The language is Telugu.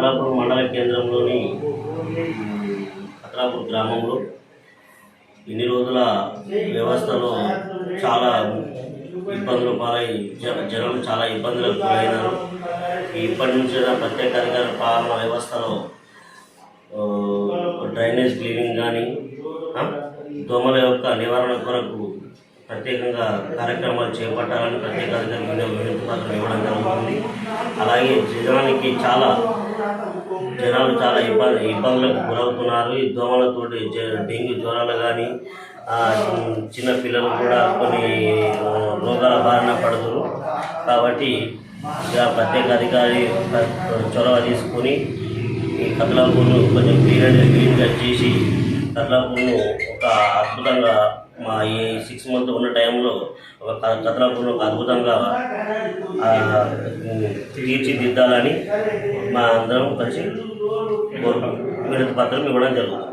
పట్రాపూర్ మండల కేంద్రంలోని పట్రాపూర్ గ్రామంలో ఇన్ని రోజుల వ్యవస్థలో చాలా ఇబ్బందులు పాలై జనం చాలా ఇబ్బందులకు గురైనారు. ఇప్పటి నుంచి ప్రత్యేక అధికార పాలన వ్యవస్థలో డ్రైనేజ్ క్లీనింగ్ కానీ దోమల యొక్క నివారణ కొరకు ప్రత్యేకంగా కార్యక్రమాలు చేపట్టాలని ప్రత్యేక అధికారులు వినతి పత్రం ఇవ్వడం జరుగుతుంది. అలాగే జనానికి చాలా జనాలు చాలా ఇబ్బంది ఇబ్బందులకు గురవుతున్నారు. ఈ దోమలతో డెంగ్యూ జ్వరాలు కానీ చిన్న పిల్లలు కూడా కొన్ని రోగాల బారిన పడుతున్నారు కాబట్టి ప్రత్యేక అధికారి చొరవ తీసుకొని ఈ కథలకు కొంచెం క్లీన్ క్లీన్గా చేసి కదలాపూర్ను ఒక అద్భుతంగా మా ఈ సిక్స్ మంత్ ఉన్న టైంలో ఒక క- ఒక అద్భుతంగా తీర్చిదిద్దాలని మా అందరం కలిసి కోరుకుంటున్నాం. వినతి పత్రం ఇవ్వడం జరుగుతుంది.